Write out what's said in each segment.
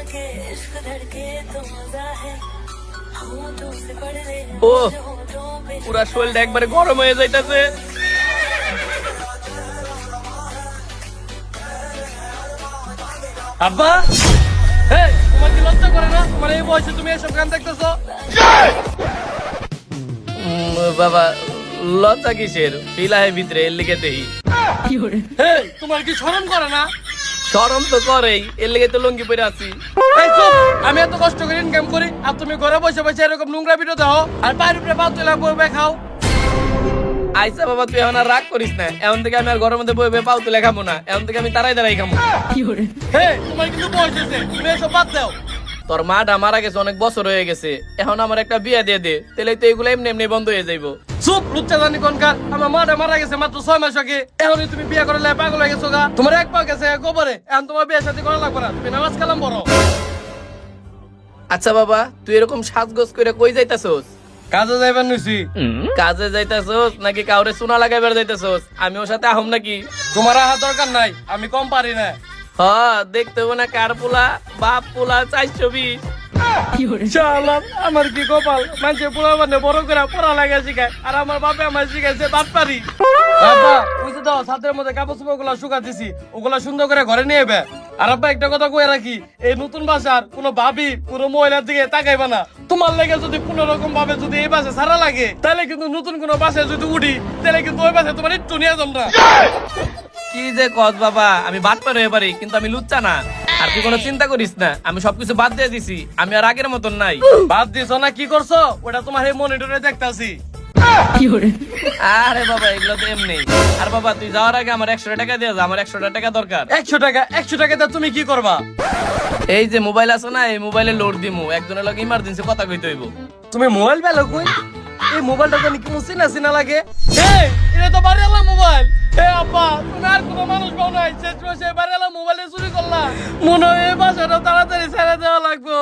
के इश्क धड़के तो मजा है होठों से पड़ रहे हैं ও होठों पे পুরা শরীরটা একবারে গরম হয়ে যাইতাছে আব্বা এই তোমার কি লজ্জা করে না তোমার এই বয়সে তুমি এসব গান দেখতেছো বাবা লজ্জা কিসের ফিলাহে ভিতরে এর লিগে দেই এই, তোমার কি শরম করে না শরম তো করেই এর লেগে তো লুঙ্গি পরে আছি। আমি এত কষ্ট করে ইনকাম করি আর তুমি ঘরে বসে বসে এরকম নোংরা ভিডিও দাও আর পায়ের উপরে পাও তুলে বই খাও। আইসা বাবা তুই এখন আর রাগ করিস না এখন থেকে আমি আর ঘরের মধ্যে বই বই পাও তুলে খাব না এখন থেকে আমি তারাই দাঁড়াই খাব হে তোমার কিন্তু বয়স হয়েছে তুমি এসব বাদ দাও। তোর মাটা মারা গেছে অনেক বছর হয়ে গেছে। এখন আমার একটা বিয়ে দিয়ে দে তাহলে তো এগুলো এমনি এমনি বন্ধ হয়ে যাইবো। চুপ লুচ্চা জানি কোনকার আমার মাটা মারা গেছে মাত্র ছয় মাস আগে। এখনই তুমি বিয়ে করলে পাগল হয়ে গেছো গা। তোমার এক পা গেছে গোবরে এখন তোমার বিয়ে সাথে করা লাগবে না। তুমি নামাজ কালাম বড় আচ্ছা বাবা তুই এরকম সাজগোজ করে কই যাইতাছস? কাজে যাইবার নিছি কাজে যাইতাছস নাকি কাউরে সোনা লাগাইবার যাইতাছস? আমি ওর সাথে আহম নাকি? তোমার আহা দরকার নাই আমি কম পারি না। হ্যাঁ দেখতে না কার পোলা বাপ পোলা চারশো বিশ। আমার কি কপাল? মানুষে পোলা মানে বড় করে পড়া লাগা শিখায় আর আমার বাপে আমার শিখাইছে বাপ পারি ওই দাও ছাদের মধ্যে কাপড় চোপড়গুলা শুকা দিছি ওগুলা সুন্দর করে ঘরে নিয়ে এবে আর আব্বা একটা কথা কয়ে রাখি এই নতুন বাসার কোনো ভাবি কোনো মহিলার দিকে তাকাইবা না। তোমার লেগে যদি কোনো রকম ভাবে যদি এই বাসে সারা লাগে তাহলে কিন্তু নতুন কোনো বাসে যদি উঠি তাহলে কিন্তু ওই বাসে তোমার একটু নিয়ে যাম না। কি যে কস বাবা আমি বাদ পার হয়ে পারি কিন্তু আমি লুচ্চা না। আর তুই কোনো চিন্তা করিস না আমি সবকিছু বাদ দিয়ে দিছি আমি আর আগের মতন নাই। বাদ দিছো না কি করছ? ওটা তোমার এই মনিটরে দেখতাছি। আরে বাবা এগুলো তো এমনি। আর বাবা তুই যাওয়ার আগে আমার একশো টাকা দিয়ে যা আমার একশো টাকা দরকার। একশো টাকা একশো টাকাতে তুমি কি করবা? এই যে মোবাইল আছে না এই মোবাইলে লোড দিমু। একজনের লগে ইমার্জেন্সি কথা কইতে হইব। তুমি মোবাইল পেল কই? এই মোবাইলটা জানি কি চিনা চিনা লাগে। এই এটা তো বাড়িওয়ালা মোবাইল। এ আপা তুমি আর কোনো মানুষ পাও নাই। শেষ বসে বাড়িওয়ালা মোবাইলে চুরি করলা। মনে হয় এই বাসাটা তাড়াতাড়ি ছেড়ে দেওয়া লাগবো।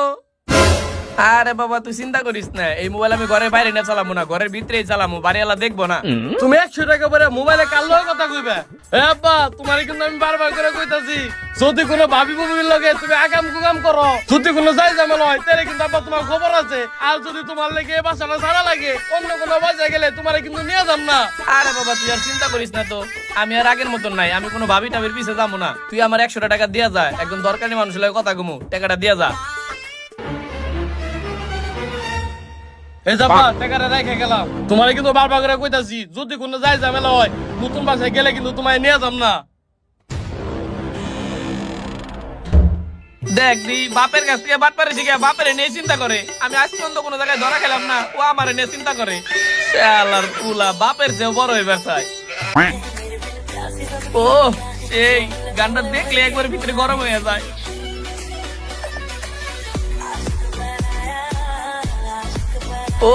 আরে বাবা তুই চিন্তা করিস না। এই মোবাইল আমি ঘরের বাইরে না চালাবো না ঘরের ভিতরেই চালামু বাড়িওয়ালা দেখব না। তুমি একশো টাকা করে মোবাইলে কার লগে কথা কইবে? এ আব্বা তোমার কিন্তু আমি বারবার করে কইতাছি যদি কোনো ভাবি ভাবির লগে তুমি আগাম কুগাম করো যদি কোনো যাই জামেল হয় তাহলে কিন্তু আব্বা তোমার খবর আছে। আর যদি তোমার লেগে বাসাটা সারা লাগে অন্য কোনো বাসায় গেলে তোমার কিন্তু নিয়ে যাম না। আরে বাবা তুই আর চিন্তা করিস না তো। আমি আর আগের মতন নাই, আমি কোনো ভাবি টাবির পিছে যাব না। তুই আমার একশো টাকা দিয়া যায় একদম দরকারি মানুষের লগে কথা কমু, টাকাটা দিয়া যা। হয় দেখ দি, বাপের বাপের নিয়ে চিন্তা আমি আজ কোনো জায়গায় খেলাম না, ও আমার নিয়ে চিন্তা করে। বাপের চেয়েও বড় চাই ও গানটা দেখলে একবার ভিতরে গরম হয়ে যায়। ও,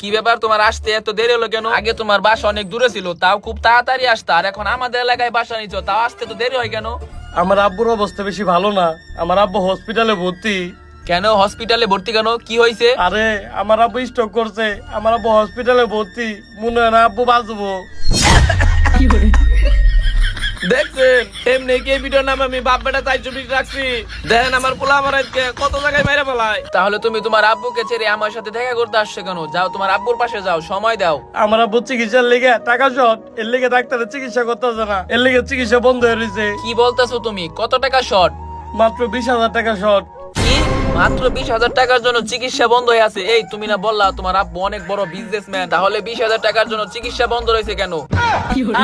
কি ব্যাপার তোমার আসতে এত দেরি হলো কেন? আগে তোমার বাসা অনেক দূরে ছিল, তাও খুব তাড়াতাড়ি আসতে। আর এখন আমাদের এলাকায় বাসা নিচ্ছ তাও আসতে তো দেরি হয় কেন? আমার আব্বুর অবস্থা বেশি ভালো না। আমার আব্বু হসপিটালে ভর্তি। কেন? হসপিটালে ভর্তি কেন? কি হয়েছে আরে আমার আব্বু স্ট্রোক করছে। আমার আব্বু হসপিটালে ভর্তি। মনে হয় না আব্বু বাঁচবো। দেখছেন? এমনি কি ভিডিও নাম আমি বাপ বেটা চাইছো বিশ রাখছি? দেখেন আমার পোলা আমার আজকে কত জায়গায় মেরে ফেলায়। তাহলে তুমি তোমার আব্বুকে ছেড়ে আমার সাথে দেখা করতে আসছো কেন? যাও তোমার আব্বুর পাশে যাও সময় দাও। আমার আব্বু চিকিৎসার লেগে টাকা শর্ট এর লেগে ডাক্তারের চিকিৎসা করতেছে না। এর লেগে চিকিৎসা বন্ধ হয়ে রয়েছে। কি বলতেছো তুমি? কত টাকা শর্ট? মাত্র বিশ হাজার টাকা শর্ট। মাত্র বিশ হাজার টাকার জন্য চিকিৎসা বন্ধ হয়ে আছে। এই তুমি না বললা তোমার আব্বু অনেক বড় বিজনেসম্যান তাহলে বিশ হাজার টাকার জন্য চিকিৎসা বন্ধ রয়েছে কেন?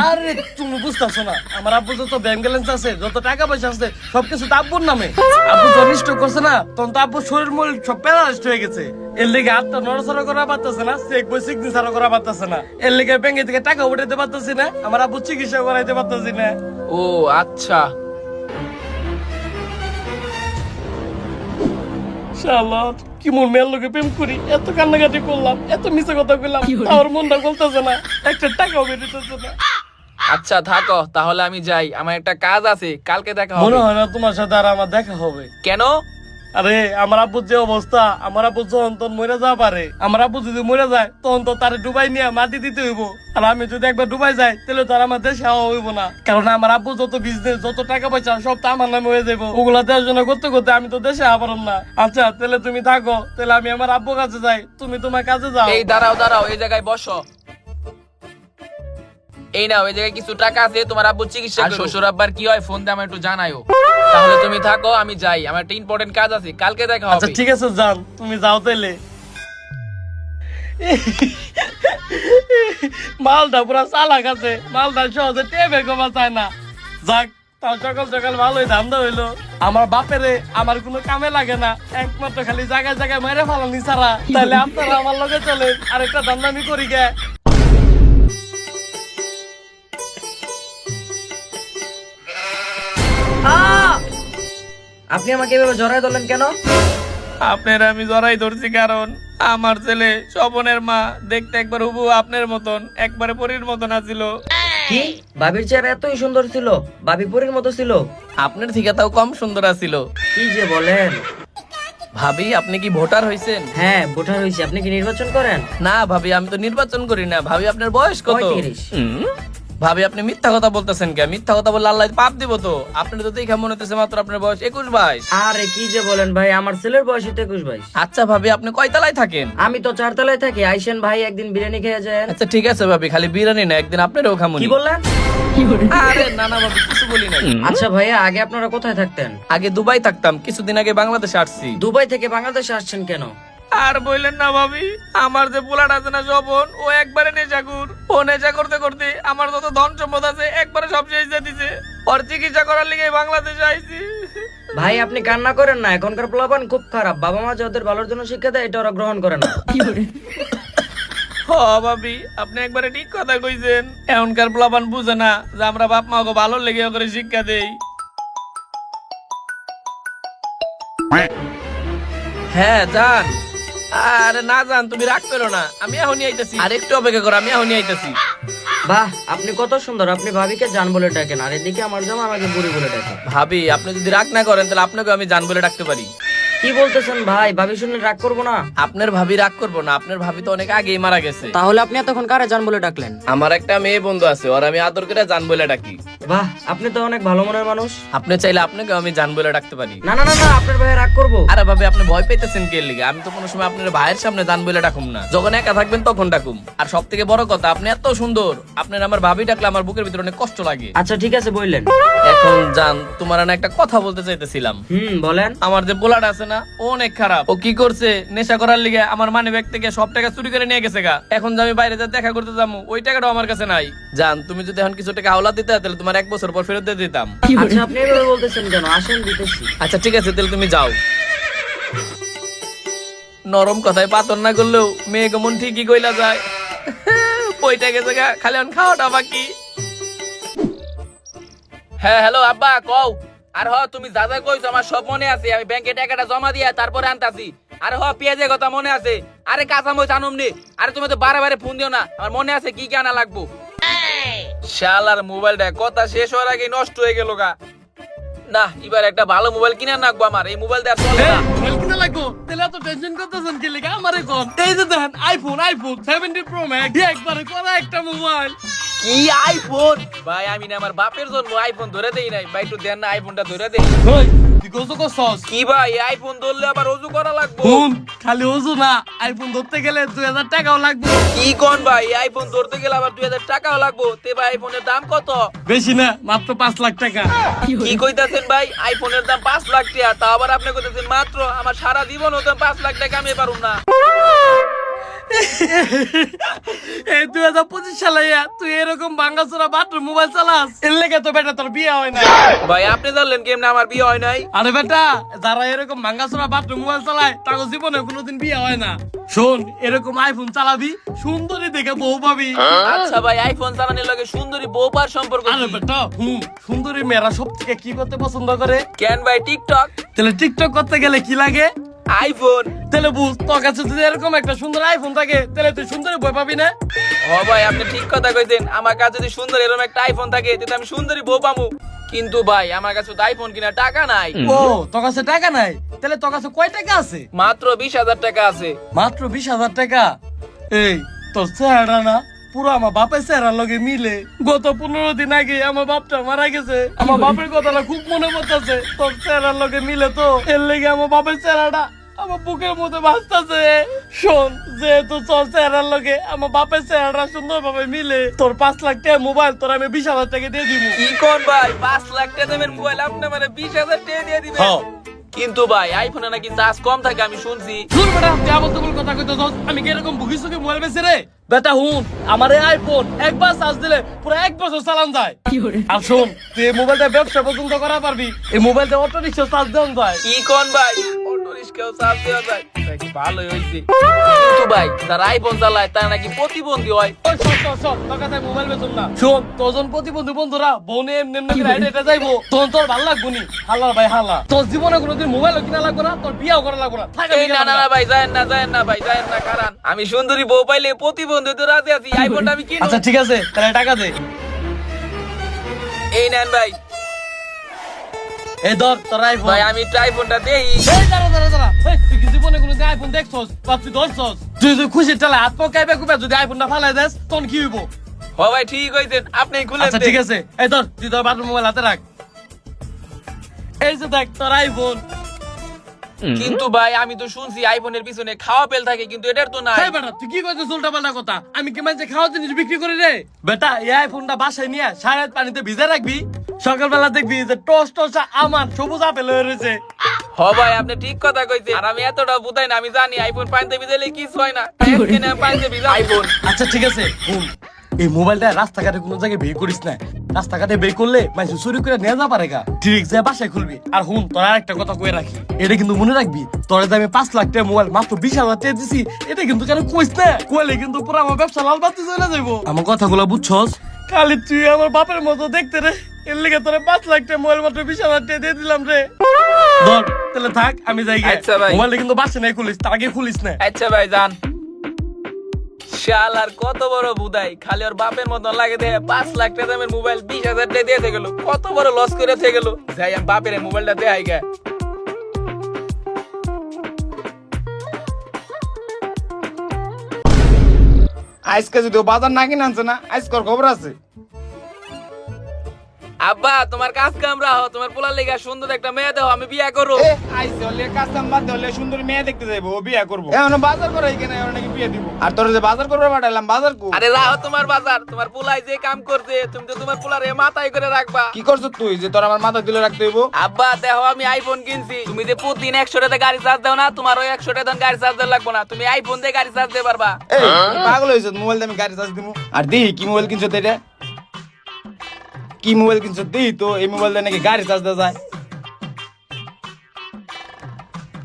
আরে তুমি বুঝতেছো না। আমার আব্বু যত ব্যাংক ব্যালেন্স আছে যত টাকা পয়সা আছে সবকিছু তো আব্বুর নামে। আব্বু যখন স্ট্রোক করছে না তখন তো আব্বুর শরীর মূল সব প্যারালাইজড হয়ে গেছে। এর লেগে হাতটা নড়াচড়া করা পারতেছে না চেক বই সিগনেচারও করা পারতেছে না। এর লিগে ব্যাংকে থেকে টাকা উঠাইতে পারতেছি না আমার আব্বু চিকিৎসা করাইতে পারতেছি না। ও আচ্ছা। শালা কি মোর মেয়ের লোকে প্রেম করি এত কান্নাকাটি করলাম এত মিছে কথা কইলাম আমার মনটা বলতেছে না একটা টাকাও বেরিতেছে না। আচ্ছা থাকো তাহলে আমি যাই আমার একটা কাজ আছে কালকে দেখা মনে হবে হয় না তোমার সাথে আর আমার দেখা হবে। কেন? আরে, আমার আব্বুর যে অবস্থা, আমার আব্বু যখন তখন মরে যাওয়া পারে। আমার আব্বু যদি মরে যায়, তখন তো তার ডুবাই নিয়ে মাটি দিতে হইব। আর আমি যদি একবার ডুবাই যাই, তাহলে তো আর আমার দেশে হওয়া হইব না। কারণ আমার আব্বু যত বিজনেস যত টাকা পয়সা, সব তো আমার নামে হয়ে যাব ওগুলা দেওয়ার করতে করতে আমি তো দেশে আবার না। আচ্ছা তাহলে তুমি থাকো, তাহলে আমি আমার আব্বু কাছে যাই। তুমি তোমার কাছে যাও। এই দাঁড়াও দাঁড়াও, এই জায়গায় বসো। এই নাও এই জায়গায় কিছু টাকা আছে তোমার আব্বু চিকিৎসা আর। শ্বশুর আব্বার কি হয় ফোন দিয়ে আমার একটু জানাইও তাহলে তুমি থাকো আমি যাই। আমার একটা ইম্পর্টেন্ট কাজ আছে কালকে দেখা আচ্ছা হবে। ঠিক আছে যান। তুমি যাও তাইলে। মালটা পুরা চালাক আছে। মালটা সহজে টেবে কমা চায় না। যাক তাও সকাল সকাল ভালোই ধান্দা হইল। আমার বাপেরে আমার কোনো কামে লাগে না। একমাত্র খালি জায়গায় জায়গায় মেরে ফেলানি ছাড়া। তাহলে আপনারা আমার লগে চলেন আরেকটা ধান্দা আমি করি গে। আপনি আমাকে এভাবে জড়াই ধরলেন কেন? আপনার আমি জড়াই ধরছি কারণ আমার ছেলে মা দেখতে একবার হুবু আপনার মতন একবারে পরীর মতন আছিল। কি? চেহারা এতই সুন্দর ছিল মতো ছিল। আপনার থেকে তাও কম সুন্দর আছিল। কি যে বলেন? ভাবি আপনি কি ভোটার হয়েছেন হ্যাঁ ভোটার হইছি। আপনি কি নির্বাচন করেন? না ভাবি আমি তো নির্বাচন করি না। ভাবি আপনার বয়স কত? ভাবি আপনি মিথ্যা কথা বলতেছেন কে মিথ্যা কথা বললে আল্লাহ পাপ দিব তো। আপনার তো দেখে মনে হতেছে মাত্র আপনার বয়স একুশ বাইশ। আরে কি যে বলেন ভাই আমার ছেলের বয়স তো একুশ বাইশ। আচ্ছা ভাবি আপনি কয়তলায় থাকেন? আমি তো চারতলায় থাকি। আইসেন ভাই একদিন বিরিয়ানি খেয়ে যায় আচ্ছা ঠিক আছে ভাবি খালি বিরিয়ানি না একদিন আপনারও খামুনি। কি বললেন? আরে না না ভাবি কিছু বলি না আচ্ছা ভাইয়া আগে আপনারা কোথায় থাকতেন? আগে দুবাই থাকতাম কিছুদিন আগে বাংলাদেশে আসছি। দুবাই থেকে বাংলাদেশে আসছেন কেন? আর বললেন না ভাবি আমার যে পোলাট আছে না স্বপন ও একবারে নেশাকুর ও নেশা করতে করতে আমার যত ধন সম্পদ আছে একবারে সব শেষ দিয়ে দিছে। ওর চিকিৎসা করার লিগে বাংলাদেশে আইছি। ভাই আপনি কান্না করেন না এখনকার পোলাপান খুব খারাপ। বাবা মা যে ওদের ভালোর জন্য শিক্ষা দেয় এটা ওরা গ্রহণ করে না। হ ভাবি আপনি একবারে ঠিক কথা কইছেন। এখনকার প্লাবান বুঝে না যে আমরা বাপ মা ওকে ভালো লেগে করে শিক্ষা দেই। হ্যাঁ যান আরে না জান তুমি রাগ করো না। আমি এখনই আইতেছি। আর একটু অপেক্ষা করো আমি এখনই আইতেছি। বাহ আপনি কত সুন্দর আপনি ভাবিকে জান বলে ডাকেন আর এদিকে আমার জামা আমাকে বুড়ি বলে ডাকে। ভাবি আপনি যদি রাগ না করেন তাহলে আপনাকে আমি জান বলে ডাকতে পারি। কি বলতেছেন ভাই? ভাবি শুনলে রাগ করব না? আপনার ভাবি রাগ করব না। আপনার ভাবি তো অনেক আগেই মারা গেছে। তাহলে আপনি এতক্ষণ কারে জান বলে ডাকলেন? আমার একটা মেয়ে বন্ধু আছে ওর আমি আদর করে জান বলে ডাকি। বাহ আপনি তো অনেক ভালো মনের মানুষ। আপনি চাইলে আপনাকে আমি জান বলে ডাকতে পারি। না না না না আপনার ভাই রাগ করব। আরে ভাবি আপনি ভয় পেতেছেন কে লিগে? আমি তো কোনো সময় আপনার ভাইয়ের সামনে জান বলে ডাকুম না। যখন একা থাকবেন তখন ডাকুম। আর সব থেকে বড় কথা আপনি এত সুন্দর। আপনার আমার ভাবি ডাকলে আমার বুকের ভিতরে অনেক কষ্ট লাগে। আচ্ছা ঠিক আছে বললেন। এখন জান তোমার না একটা কথা বলতে চাইতেছিলাম। হুম বলেন। আমার যে পোলাট আছে না ও অনেক খারাপ। ও কি করছে? নেশা করার লিগে আমার মানে ব্যাগ থেকে সব টাকা চুরি করে নিয়ে গেছে গা। এখন যে আমি বাইরে যা দেখা করতে যাব ওই টাকাটাও আমার কাছে নাই। জান তুমি যদি এখন কিছু টাকা হাওলা দিতে তাহলে তোমার এক বছর পর ফেরত দিয়ে দিতাম। আচ্ছা আপনি এভাবে বলতেছেন কেন? আসেন দিতেছি। আচ্ছা ঠিক আছে তাহলে তুমি যাও। নরম কথায় পাতন না করলেও মেয়ে মন ঠিকই কইলা যায়। পয়টা গেছে গা খালি এখন খাওয়াটা বাকি। হ্যাঁ হ্যালো আব্বা কও। আর হ, তুমি যা যা কইছো, আমার সব মনে আছে। আমি ব্যাংকে টাকাটা জমা দিয়া তারপরে আনতাছি। আরে হ, পেঁয়াজের কথা মনে আছে? আরে কাঁচা মরিচ আনুম নি। আরে তুমি তো বারে বারে ফোন দিও না। আমার মনে আছে কি কি আনা লাগবো। শালার মোবাইলটা, কথা শেষ হওয়ার আগে নষ্ট হয়ে গেল গা। না, এবার একটা ভালো মোবাইল কিনে রাখব আমার। এই মোবাইল আর চলে না। মোবাইল কিনা লাগবো? তাহলে এত টেনশন করতেছেন কি লিখে আমারে কোন এই যে দেখেন iPhone iPhone seventy pro max একবারে করা একটা মোবাইল। কি আইফোন ভাই আমি না আমার বাপের জন্য আইফোন ধরে দেই নাই। ভাই একটু দেন না আইফোনটা ধরে দেই। তুই কত করছস? কি ভাই আইফোন ধরলে আবার অজু করা লাগবো? খালি ওজু না আইফোন ধরতে গেলে দুই হাজার টাকাও লাগবে। কি কোন ভাই আইফোন ধরতে গেলে আবার দুই হাজার টাকাও লাগবো। তে ভাই আইফোনের দাম কত? বেশি না মাত্র পাঁচ লাখ টাকা। কি কইতাছেন ভাই আইফোনের দাম পাঁচ লাখ টাকা তা আবার আপনি কইতাছেন মাত্র আমার সারা জীবন হতো পাঁচ লাখ টাকা আমি পারুম না। এই দুই হাজার পঁচিশ সালে তুই এরকম ভাঙ্গাচোরা বাথরুম মোবাইল চালাস এর লেগে তো বেটা তোর বিয়ে হয় না ভাই আপনি জানলেন কেমনে আমার বিয়ে হয় নাই? আরে বেটা যারা এরকম ভাঙ্গাচোরা বাথরুম মোবাইল চালায় তার জীবনে কোনোদিন বিয়ে হয় না। শোন এরকম আইফোন চালাবি সুন্দরী দেখে বউ পাবি। আচ্ছা ভাই আইফোন চালানোর লগে সুন্দরী বউ পার সম্পর্ক আরে? বেটা হুম সুন্দরী মেয়েরা সব থেকে কি করতে পছন্দ করে? কেন ভাই টিকটক তাহলে টিকটক করতে গেলে কি লাগে? আইফোন। তাহলে বুঝ তোর কাছে যদি এরকম একটা সুন্দর আইফোন থাকে তাহলে তুই সুন্দরী বই পাবি না? ও ভাই আপনি ঠিক কথা কইছেন। আমার কাছে যদি সুন্দর এরকম একটা আইফোন থাকে তাহলে আমি সুন্দরী বউ পামু কিন্তু ভাই আমার কাছে তো আইফোন কিনা টাকা নাই। ও তোর কাছে টাকা নাই? তাহলে তোর কাছে কয় টাকা আছে? মাত্র বিশ হাজার টাকা আছে। মাত্র বিশ হাজার টাকা? এই তোর চেহারা না? পুরো আমার বাপের চেহারার লগে মিলে। গত পনেরো দিন আগে আমার বাপটা মারা গেছে। আমার বাপের কথাটা খুব মনে পড়তেছে। তোর চেহারার লগে মিলে তো। এর লেগে আমার বাপের চেহারাটা আমার বুকের মধ্যে ভাসতেছে। শোন যেহেতু তোর চেহারার লগে আমার বাপের চেহারা সুন্দর ভাবে মিলে তোর পাঁচ লাখ টাকা মোবাইল তোর আমি বিশ হাজার টাকা দিয়ে দিব কি কোন ভাই? পাঁচ লাখ টাকা দামের মোবাইল আপনি মানে বিশ হাজার টাকা দিয়ে দিবেন? হ্যাঁ। কিন্তু ভাই আইফোনে নাকি চার্জ কম থাকে আমি শুনছি। দূর বেটা তুই আবার কথা কইতে আমি কি এরকম ভুগি সুখে মোবাইল বেছে রে? বেটা হুন আমার এই আইফোন একবার চার্জ দিলে পুরো এক বছর চালান যায়। আর শোন তুই এই মোবাইলটা ব্যবসা পর্যন্ত করা পারবি এই মোবাইলটা অটো রিক্সা চার্জ দেওয়া যায়। কি কোন ভাই? অটো রিস্কাও চার্জ দেওয়া যায়। ভালোই হইছে। কিন্তু ভাই যারা আইফোন চালায় তারা নাকি প্রতিবন্ধী হয়। ওই শোন শোন শোন তোর কাছে মোবাইল বেচুন না। শোন তোজন প্রতিবন্ধু বন্ধুরা বনে এমনি এমনি করে হেঁটে হেঁটে যাইবো তোর তোর ভালো লাগবো নি। হাল্লা ভাই হাল্লা তোর জীবনে কোনোদিন মোবাইল কিনা লাগবো না তোর বিয়াও করা লাগবো না। ভাই যায়েন না না ভাই যায়েন না কারণ আমি সুন্দরী বউ পাইলে প্রতিবন্ধী তো রাজি আছি আইফোনটা আমি কিনবো। আচ্ছা ঠিক আছে তাহলে টাকা দে। এই নেন ভাই। এই ধর তোর আইফোন ভাই আমি আইফোনটা দেই। এই দাঁড়া দাঁড়া দাঁড়া। তুই কি জীবনে কোনো আইফোন দেখছস? বা তুই ধরছস। তুই যদি খুশি চালা হাত পা কাইবে কুবে যদি আইফোনটা ফালাই দেস তখন কি হইব? ও ভাই ঠিক হইছেন আপনি খুলে আচ্ছা ঠিক আছে। এই ধর তুই তোর বাথরুম মোবাইল হাতে রাখ। এই যে দেখ তোর আইফোন কিন্তু ভাই আমি তো শুনছি আইফোনের পিছনে খাওয়া পেল থাকে কিন্তু এটার তো নাই। বেটা তুই কি কইছিস উল্টা পাল্টা কথা? আমি কি মাঝে খাওয়া জিনিস বিক্রি করি রে? বেটা এই আইফোনটা বাসায় নিয়ে সাড়ে পানিতে ভিজে রাখবি সকালবেলা দেখবি যে টস টস আমার সবুজ আপেল হয়ে রয়েছে। হ ভাই আপনি ঠিক কথা কইছেন। আর আমি এতটা বুঝাই না আমি জানি আইফোন পানিতে ভিজাইলে কিছু হয় না। কিনে পানিতে ভিজা আইফোন আচ্ছা ঠিক আছে এই মোবাইলটা রাস্তাঘাটে কোনো জায়গায় বের করিস না। রাস্তাঘাটে বের করলে মানুষ চুরি করে নিয়ে যা পারে গা। ঠিক। যে বাসায় খুলবি। আর হুন তোর আর একটা কথা কয়ে রাখি। এটা কিন্তু মনে রাখবি তোর আমি পাঁচ লাখ টাকা মোবাইল মাত্র বিশ হাজার টাকা দিছি এটা কিন্তু কেন কইস না? কইলে কিন্তু পুরো আমার ব্যবসা লাল বাতি চলে যাইবো। আমার কথাগুলো বুঝছস? কালি তুই আমার বাপের মতো দেখতে রে। এর লেগে তোরে পাঁচ লাখ টাকা মোবাইল মাত্র বিশ হাজার টাকা দিয়ে দিলাম রে। ধর। তাহলে থাক আমি যাই গে। আচ্ছা ভাই। মোবাইলটা কিন্তু বাসে নাই খুলিস তার আগে খুলিস না। আচ্ছা ভাই যান। শাল আর কত বড় বুদাই। খালি ওর বাপের মতন লাগে দে, পাঁচ লাখ টাকা দামের মোবাইল, বিশ হাজার টাকা দিয়ে গেল কত বড় লস করে থেকে গেল যাই আমি বাপের মোবাইলটা দেয় গে। আজকে যদি বাজার না কিনে আনছে না আজকের খবর আছে। আব্বা তোমার কাজ কামরা হো তোমার পোলার লেগা সুন্দর একটা মেয়ে দেও আমি বিয়া করো এ আইসে হলে কাস্টম বাদ হলে সুন্দরী মেয়ে দেখতে যাইবো ও বিয়ে করব। এখন বাজার করে এখানে নাকি বিয়ে দিব। আর তোর যে বাজার করবে পাঠাইলাম বাজার কো? আরে রাহো তোমার বাজার তোমার পোলাই যে কাম করছে তুমি তো তোমার পোলার এ মাথায় করে রাখবা। কি করছ তুই যে তোর আমার মাথা দিলে রাখতে হইব? আব্বা দেখো আমি আইফোন কিনছি। তুমি যে প্রতিদিন একশো টাকা গাড়ি চার্জ দাও না তোমার ওই একশো টাকা গাড়ি চার্জ দেওয়া লাগবে না। তুমি আইফোন দিয়ে গাড়ি চার্জ দিতে পারবা। এই পাগল হয়েছ মোবাইল দিয়ে আমি গাড়ি চার্জ দিব আর দিহি কি মোবাইল কিনছো তো এটা? কি মোবাইল কিনছো দিহি তো এই মোবাইল দিয়ে নাকি গাড়ি চার্জ দেওয়া যায়।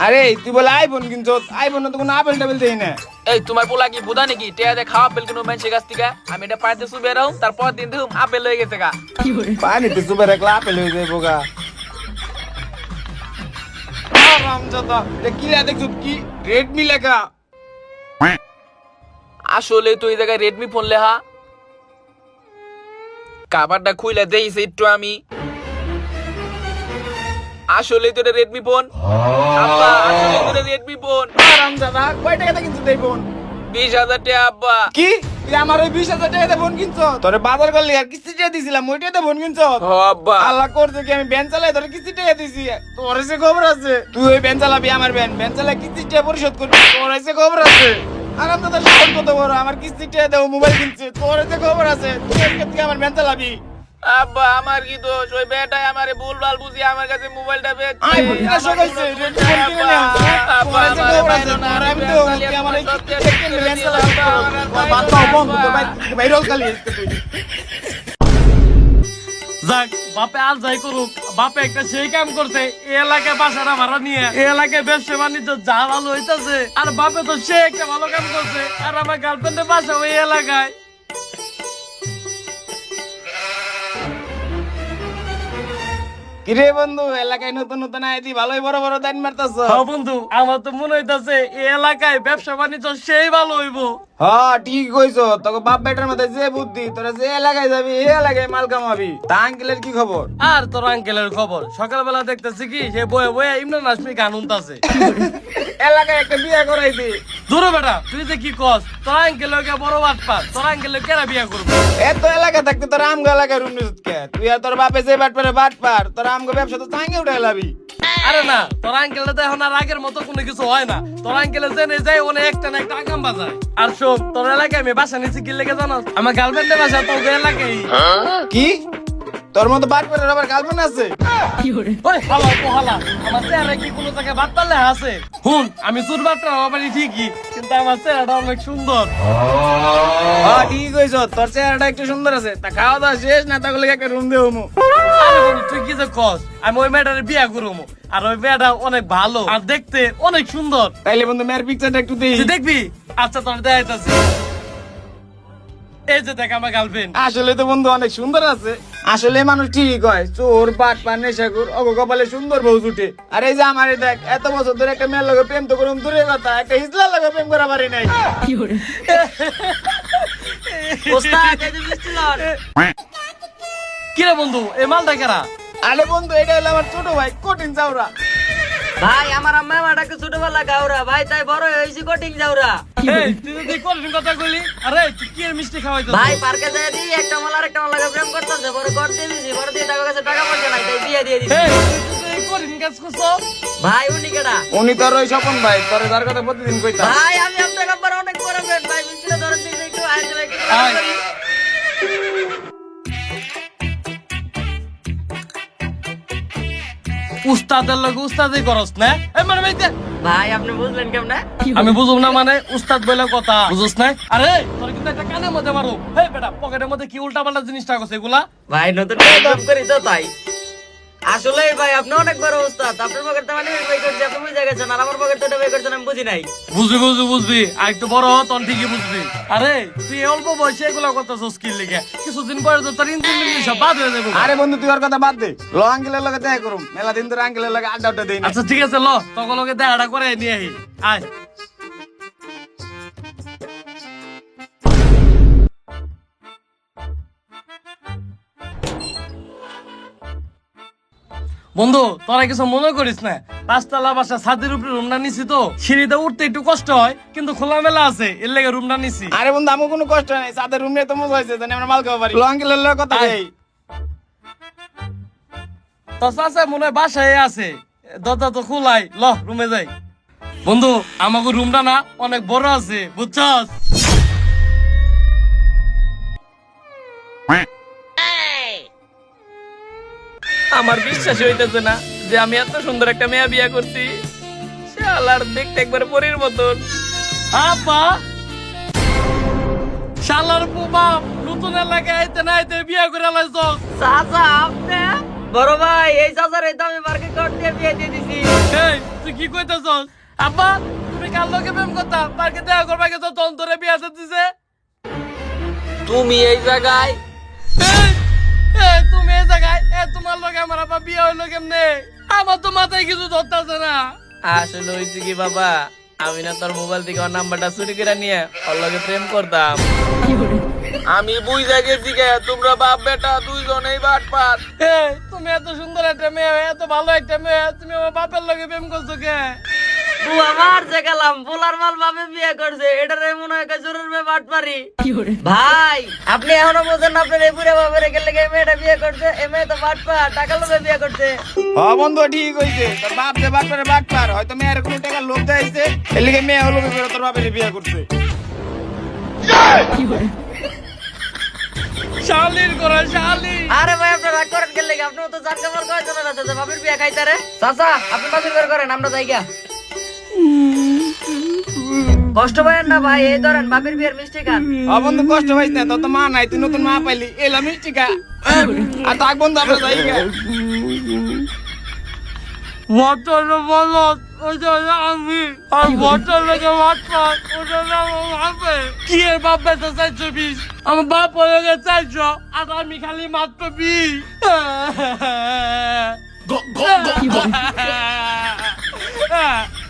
আরে তুই বলে আইফোন কিনছো আইফোন তো কোনো আপেল টাপেল দেই না। এই তোমার পোলা কি বুধা নাকি? টেয়া দিয়ে খাওয়া পেল কোনো মানুষের কাছ থেকে? আমি এটা পাইতে শুবে রাও তারপর দিন দেখুন আপেল হয়ে গেছে গা। পানিতে সুপার একলা আপেল হয়ে যাইব গা। রামজাদা কি লেখা দেখছ? কি রেডমি লেখা? আসলে তো এই জায়গায় রেডমি ফোন লেহা কাভারটা খুইলে দেইছে একটু আমি। আসলে তো এটা রেডমি ফোন আব্বা আসলে তো এটা রেডমি ফোন রামজাদা কয় টাকাতে কিনছো দেই ফোন বিশ হাজার টাকা আব্বা। কি? তুই আমার ওই বিশ হাজার টাকাতে ফোন কিনছো? তোরে বাজার করলি আর কিস্তি টাকা দিছিলাম ফোন কিনছো? ও আব্বা। আল্লাহ করছে কি আমি ব্যান চালাই তোরে কিস্তি টাকা দিছি। তোর এসে খবর আছে। তুই ওই ব্যান চালাবি আমার ব্যান। ব্যান চালাই কিস্তি টাকা পরিশোধ করবি। তোর এসে খবর আছে। আরাম দাদা সব কত বড়? আমার কিস্তি দেও মোবাইল কিনছে। তোর এসে খবর আছে তুই আজকে থেকে আমার ব্যান চালাবি। আব্বা আমার কি দোষ? ওই বেটাই আমারে ভুলভাল বুঝি আমার কাছে মোবাইলটা ফোন ফোন তোর আমি তো চালিয়ে আমার যাক। বাপে আর যাই করুক বাপে একটা সেই কাম করছে এই এলাকায় বাসাটা ভাড়া নিয়ে এই এলাকায় ব্যবসা বাণিজ্য যা ভালো হইতাছে আর বাপে তো সে একটা ভালো কাম করছে আর আমার গার্লফ্রেন্ডের বাসা ওই এলাকায়। কিরে বন্ধু এলাকায় নতুন নতুন আইতি ভালোই বড় বড় দান মারতাছ। হ্যাঁ বন্ধু আমার তো মনে হইতাছে এই এলাকায় ব্যবসা বাণিজ্য সেই ভালো হইবো। হ্যাঁ ঠিক কইছো। তোকে বাপ বেটার মধ্যে যে বুদ্ধি তোরা যে এলাকায় যাবি এই এলাকায় মাল কামাবি। তা আঙ্কেলের কি খবর? আর তোর আঙ্কেলের খবর? সকালবেলা দেখতেছি কি সে বয়ে বয়ে ইমরান হাসমি গান উনতাছে এলাকায় একটা বিয়ে করাই দি দূরে বেটা তুই যে কি কস? তোর আঙ্কেল বড় বাট পাস তোর আঙ্কেল কেরা বিয়া করব। এত এলাকা থাকতে তোর আমগো এলাকায় রুম কে? তুই আর তোর বাপে যে বাট পারে বাট পার তোর আমগো ব্যবসা তো চাঙ্গে উঠে লাবি। আরে না তোর আঙ্কেল তো এখন আর আগের মতো কোনো কিছু হয় না। তোর আঙ্কেল জেনে যায় অনেক একটা না একটা আগাম বাজায়। আর শোন তোর এলাকায় আমি বাসা নিচ্ছি কি লেগে জানাস? আমার গার্লফ্রেন্ডের বাসা তোর এলাকায়। কি? তোর মতো আবার গার্লফ্রেন্ড আছে? ওই হালা পোহালা আমার চেহারা কি কোনো জায়গায় বাদ পারলে আছে? হুন আমি চুর বাটটা আমার ঠিকই কিন্তু আমার চেহারাটা অনেক সুন্দর। হ্যাঁ ঠিক কইছো তোর চেহারাটা একটু সুন্দর আছে। তা খাওয়া দাওয়া শেষ না তাহলে একটা রুম দেবো মু তুই কি যে কস? আমি ওই মেয়েটারে বিয়া করব। আর ওই মেয়েটা অনেক ভালো আর দেখতে অনেক সুন্দর। তাইলে বন্ধু মেয়ের পিকচারটা একটু দেখবি? আচ্ছা তোর দেখাইতাছি এই যে দেখ আমার গার্লফ্রেন্ড আসলে তো বন্ধু অনেক সুন্দর আছে। আসলে মানুষ ঠিকই কয় চোর পাট পান নেশাকুর অগ কপালে সুন্দর বউ জুটে। আর এই যে আমার দেখ এত বছর ধরে একটা মেয়ের লগে প্রেম তো করুন দূরের কথা একটা হিজলার লগে প্রেম করা পারি নাই। কিরে বন্ধু এই মালটা কেরা? আরে বন্ধু এটা হলো আমার ছোট ভাই কঠিন চাওরা। ভাই আমার আম্মা আমাটাকে ছোটবেলা গাওরা ভাই তাই বড় হয়েছি কঠিন যাওরা এই, তুই যদি কঠিন কথা কইলি? আরে তুই কি এর মিষ্টি খাওয়াইছিস ভাই পার্কে যাই দিই একটা মাল আর একটা মালাকে প্রেম করতেছে পরে কর দিছি পরে দিয়ে টাকা কাছে টাকা পয়সা নাই তাই বিয়ে দিয়ে দিছি। তুই তো কঠিন কাজ করছ? ভাই উনি কেডা? উনি তোর ওই স্বপন ভাই তোর যার কথা প্রতিদিন কইতাম। ভাই আমি আপনাকে নাম্বার অনেক বড় ফ্রেন্ড ভাই মিষ্টি ধরে দিন একটু আয়। উস্তাদের লগে উস্তাদি করস না? এই মানে ভাই ভাই আপনি বুঝলেন কেমনে? আমি বুঝুম না মানে উস্তাদ বলে কথা বুঝছ না? আরে তোর কিন্তু একটা কানে মধ্যে মারো। হে বেটা পকেটের মধ্যে কি উল্টা পাল্টা জিনিসটা থাকছে এগুলা? ভাই নতুন করি তো তাই। আসলে ভাই আপনি অনেক বড় উস্তাদ। আপনার পকেট তো মানে বের করছে আপনি বুঝে গেছেন আর আমার পকেট তো বের করছেন আমি বুঝি নাই। বুঝবি বুঝবি বুঝবি। আর একটু বড় হ তখন ঠিকই বুঝবি। আরে তুই এই অল্প বয়সে এগুলো কথা স্কিল লিখে কিছুদিন পরে তো তোর ইঞ্জিন সব বাদ হয়ে যাবে। আরে বন্ধু তুই ওর কথা বাদ দে। ল আঙ্কেলের লগে দেখা করুম। মেলা দিন ধরে আঙ্কেলের লগে আড্ডা উড্ডা দেই না আচ্ছা ঠিক আছে ল। তখন ওকে দেখাটা করে নিয়ে আহি আয়। বন্ধু তোরা কিছু মনে করিস না। পাঁচতলা বাসা ছাদের উপরে রুমটা নিছি তো। সিঁড়িতে উঠতে একটু কষ্ট হয় কিন্তু খোলামেলা আছে এর লেগে রুমটা নিছি। আরে বন্ধু আমার কোনো কষ্ট নাই সাদের রুম নিয়ে তো মজা হয়েছে জানি আমরা মাল খাওয়া পারি। ল আঙ্কেলের লগে কথা আয়। তো চাচা মনে হয় বাসায় আছে দরজা তো খোলাই ল রুমে যাই। বন্ধু আমাকে রুমটা না অনেক বড় আছে বুঝছস? আমার বিশ্বাস হইতেছে না যে আমি এত সুন্দর একটা মেয়ে বিয়ে করছি। শালার দেখতে একবার পরীর মতন। আপা! শালার বুবা নতুন এলাকায় আইতে না আইতে বিয়ে করে লাইছস চাচা আপনি? বড় ভাই এই চাচার এই দামে মার্কেট কর দিয়ে বিয়ে দিয়ে দিছি। এই তুই কি কইতেছস আব্বা তুমি কাল লোকে প্রেম করতা? পার্কে দেখা করবা গেছো তখন তোরে বিয়ে দিছে। তুমি এই জায়গায় তুমি জায়গায় এ তোমার লগে আমার আব্বা বিয়ে হইল কেমনে? আমার তো মাথায় কিছু ধরতেছে না। আসলে হয়েছে কি বাবা আমি না তোর মোবাইল থেকে ওর নাম্বারটা চুরি করে নিয়ে ওর লগে প্রেম করতাম। আমি বুঝা গেছি গে তোমরা বাপ বেটা দুইজনেই বাট পার তুমি এত সুন্দর একটা মেয়ে এত ভালো একটা মেয়ে তুমি আমার বাপের লগে প্রেম করছ কে? বুয়া মারছে গেলাম বুলার মাল ভাবে বিয়ে করছে এটারে মনে হয় জরুর মে বাট পারি ভাই আপনি এখনও বোঝেন আপনার এই বুড়ে বাবার রেখে এই মেয়েটা বিয়ে করছে এই মেয়ে তো বাট পা টাকা লোভে বিয়ে করছে। হ বন্ধু ঠিক হইছে। তোর বাপ যে বাপ করে বাট পার হয়তো মেয়ের কোনো টাকা লোভ দেয়ছে এর লিগে মেয়ে হলো তোর বাপের বিয়ে করছে। শালির করা শালি। আরে ভাই আপনার রাগ করেন কে আপনি তো আছে যে বাপের বিয়ে চাচা আপনি বাসের বের করেন আমরা যাই গা কষ্ট পাবেন না ভাই এই ধরেন বাপের বিয়ের মিষ্টি খান। বন্ধু কষ্ট পাইছ না তো মা নাই তুই নতুন মা পাইলি এলা মিষ্টি খা। আর তাক বন্ধু আমরা যাই গা। বটল বলত ওটা আমি আর বটল লেগে মাঠ ওটা বাপে। কি এর বাপ বেঁচে চাইছো বিষ আমার বাপ হয়ে গেছে চাইছো আর আমি খালি মাত্র বিষ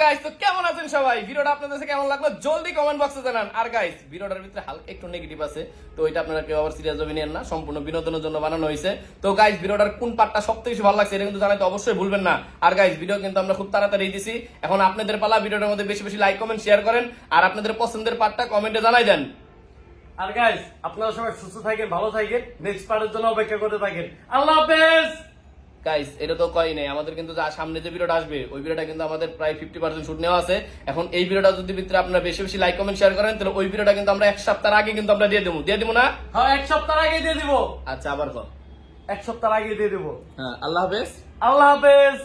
গাইস তো কেমন আছেন সবাই? ভিডিওটা আপনাদের কাছে কেমন লাগল জলদি কমেন্ট বক্সে জানান। আর গাইস ভিডিওটার ভিতরে হালকা একটু নেগেটিভ আছে, তো এটা আপনারা কেউ আবার সিরিয়াস ভাবে নেন না। সম্পূর্ণ বিনোদনের জন্য বানানো হয়েছে। তো গাইস ভিডিওটার কোন পার্টটা সবথেকে বেশি ভালো লাগছে এটা কিন্তু অবশ্যই ভুলবেন না। আর গাইস ভিডিও কিন্তু আমরা খুব তাড়াতাড়ি দিছি। এখন আপনাদের পালা ভিডিওটার মধ্যে বেশি বেশি লাইক কমেন্ট শেয়ার করেন। আর আপনাদের পছন্দের পার্টটা কমেন্টে জানাই দেন। আর গাইস আপনারা সবাই সুস্থ থাকেন ভালো থাকেন নেক্সট পার্টের জন্য অপেক্ষা করতে থাকেন। আল্লাহ হাফেজ! গাইস এটা তো কয় নেই আমাদের কিন্তু যা সামনে যে ভিডিওটা আসবে ওই ভিডিওটা কিন্তু আমাদের প্রায় ফিফটি পার্সেন্ট শুট নেওয়া আছে। এখন এই ভিডিওটা যদি ভিতরে আপনারা বেশি বেশি লাইক কমেন্ট শেয়ার করেন তাহলে ওই ভিডিওটা কিন্তু আমরা এক সপ্তাহ আগে কিন্তু আমরা দিয়ে দেবো। দিয়ে দেবো না? হ্যাঁ এক সপ্তাহ আগে দিয়ে দিব। আচ্ছা আবার কর। এক সপ্তাহ আগে দিয়ে দিব। হ্যাঁ আল্লাহ হাফেজ। আল্লাহ হাফেজ!